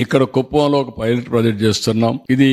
ఇక్కడ కుప్పంలో ఒక పైలట్ ప్రాజెక్ట్ చేస్తున్నాం. ఇది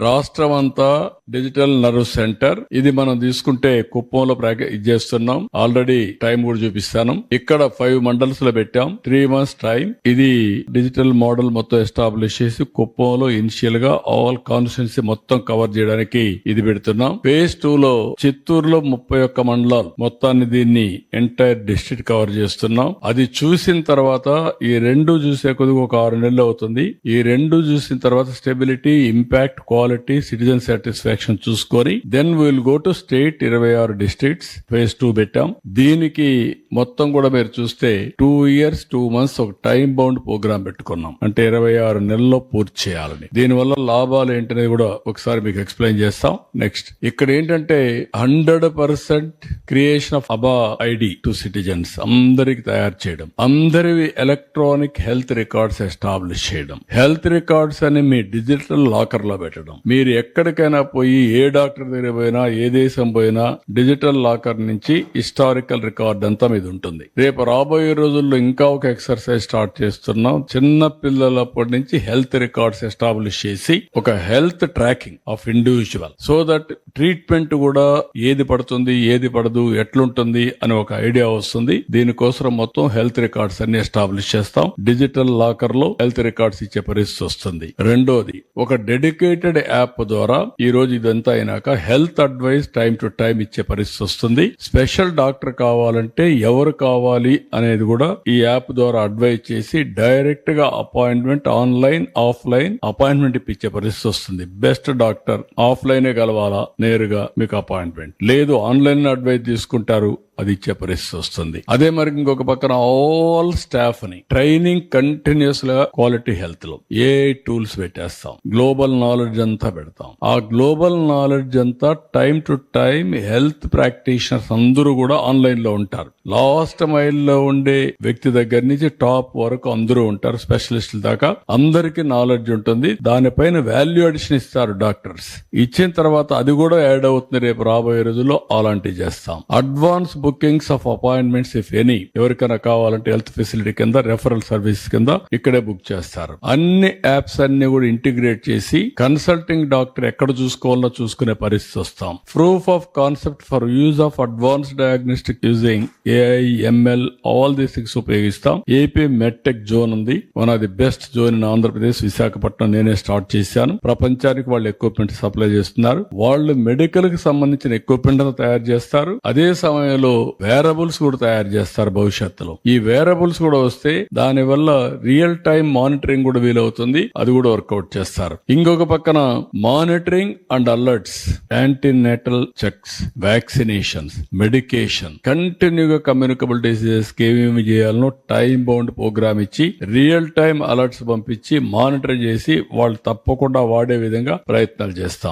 రాష్ట్రం అంతా డిజిటల్ నర్వ్ సెంటర్. ఇది మనం తీసుకుంటే కుప్పంలో ప్రాక్టీస్ చేస్తున్నాం. ఆల్రెడీ టైం కూడా చూపిస్తాను. ఇక్కడ ఫైవ్ మండల్స్లో పెట్టాం. Three months time. ఇది డిజిటల్ మోడల్ మొత్తం ఎస్టాబ్లిష్ చేసి కుప్పంలో ఇనిషియల్గా ఆల్ కాన్స్టిట్యున్సీ మొత్తం కవర్ చేయడానికి ఇది పెడుతున్నాం. ఫేజ్ టూ లో చిత్తూరులో ముప్పై ఒక్క మండలాలు. మొత్తాన్ని దీన్ని ఎంటైర్ డిస్ట్రిక్ట్ కవర్ చేస్తున్నాం. అది చూసిన తర్వాత ఈ రెండు చూసే కొద్దిగా ఒక ఆరు నెలలు అవుతుంది. ఈ రెండు చూసిన తర్వాత stability impact quality citizen satisfaction చూసుకొని then will go to state ఇరవై ఆరు డిస్ట్రిక్ట్స్ ఫేజ్ టూ పెట్టాం. దీనికి మొత్తం కూడా మీరు చూస్తే టూ ఇయర్స్ టూ మంత్స్ ఒక టైం బౌండ్ ప్రోగ్రామ్ పెట్టుకున్నాం. అంటే ఇరవై ఆరు నెలల్లో పూర్తి చేయాలని. దీనివల్ల లాభాలు ఏంటనేది కూడా ఒకసారి మీకు ఎక్స్ప్లెయిన్ చేస్తాం. నెక్స్ట్ ఇక్కడ ఏంటంటే hundred percent creation of ABHA ID to citizens అందరికి తయారు చేయడం. అందరివి ఎలక్ట్రానిక్ హెల్త్ రికార్డ్స్ ఎస్టాబ్లిష్ చేయడం. హెల్త్ రికార్డ్స్ అని మీ డిజిటల్ లాకర్లో పెట్టడం. మీరు ఎక్కడికైనా పోయి ఏ డాక్టర్ దగ్గర పోయినా ఏ దేశం పోయినా డిజిటల్ లాకర్ నుంచి హిస్టారికల్ రికార్డ్ అంతా మీద ఉంటుంది. రేపు రాబోయే రోజుల్లో ఇంకా ఒక ఎక్సర్సైజ్ స్టార్ట్ చేస్తున్నాం. చిన్న పిల్లలప్పటి నుంచి హెల్త్ రికార్డ్స్ ఎస్టాబ్లిష్ చేసి ఒక health tracking of individual. So that treatment కూడా ఏది పడుతుంది ఏది పడదు ఎట్లుంటుంది అని ఒక ఐడియా వస్తుంది. దీనికోసం మొత్తం హెల్త్ రికార్డ్స్ అన్ని ఎస్టాబ్లిష్ చేస్తాం. డిజిటల్ లాకర్లో హెల్త్ రికార్డ్స్ ఇచ్చే పరిస్థితి వస్తుంది. రెండోది ఒక డెడికేటెడ్ యాప్ ద్వారా ఈ రోజు ఇదంతా అయినాక health advice time to time ఇచ్చే పరిస్థితి వస్తుంది. స్పెషల్ డాక్టర్ కావాలంటే ఎవరు కావాలి అనేది కూడా ఈ యాప్ ద్వారా అడ్వైజ్ చేసి డైరెక్ట్గా అపాయింట్మెంట్ ఆన్లైన్ ఆఫ్లైన్ అపాయింట్మెంట్ ఇప్పించే పరిస్థితి వస్తుంది. బెస్ట్ డాక్టర్ ఆఫ్లైనే కలవాలా? నేరుగా మీకు అపాయింట్మెంట్. లేదు ఆన్లైన్ అడ్వైజ్ తీసుకుంటారు. అది ఇచ్చే పరిస్థితి వస్తుంది. అదే మరి ఇంకొక పక్కన ఆల్ స్టాఫ్ని ట్రైనింగ్ కంటిన్యూస్గా క్వాలిటీ హెల్త్లో ఏ టూల్స్ పెట్టేస్తాం? గ్లోబల్ నాలెడ్జ్ అంతా పెడతాం. ఆ గ్లోబల్ నాలెడ్జ్ అంతా time to time health practitioners అందరూ కూడా ఆన్లైన్లో ఉంటారు. లాస్ట్ మైల్లో ఉండే వ్యక్తి దగ్గర నుంచి టాప్ వరకు అందరూ ఉంటారు. స్పెషలిస్టుల దాకా అందరికి నాలెడ్జ్ ఉంటుంది. దానిపైన వాల్యూ అడిషన్ ఇస్తారు డాక్టర్స్ ఇచ్చిన తర్వాత అది కూడా యాడ్ అవుతుంది రేపు రాబోయే రోజుల్లో అలాంటివి చేస్తాం. Advance bookings of appointments if any ఎవరికైనా కావాలంటే హెల్త్ ఫెసిలిటీ కింద రెఫరల్ సర్వీస్ కింద ఇక్కడే బుక్ చేస్తారు. అన్ని యాప్స్ అన్ని కూడా ఇంటిగ్రేట్ చేసి కన్సల్టింగ్ డాక్టర్ ఎక్కడ చూసుకోవాలో చూసుకునే పరిస్థితి వస్తాం. Proof of concept for use of advance diagnostic using A I M L all these things ఉపయోగిస్తాం. ఏపీ మెట్టెక్ జోన్ ఉంది. One of the best zone in Andhra Pradesh Visakhapatnam నేనే start చేశాను. ప్రపంచానికి వాళ్ళు ఎక్విప్మెంట్ సప్లై చేస్తున్నారు. వాళ్ళు మెడికల్కి సంబంధించిన equipment తయారు చేస్తారు. అదే సమయంలో వేరబుల్స్ కూడా తయారు చేస్తారు భవిష్యత్తులో. ఈ వేరబుల్స్ కూడా వస్తే దాని వల్ల రియల్ టైం మానిటరింగ్ కూడా వీలవుతుంది. అది కూడా వర్కౌట్ చేస్తారు. ఇంకొక పక్కన monitoring and alerts antenatal checks vaccinations medication కంటిన్యూగా కమ్యూనికబుల్ డిసీజెస్కి ఏమేమి చేయాలనో టైం బౌండ్ ప్రోగ్రామ్ ఇచ్చి రియల్ టైం అలర్ట్స్ పంపించి మానిటర్ చేసి వాళ్ళు తప్పకుండా వాడే విధంగా ప్రయత్నాలు చేస్తాం.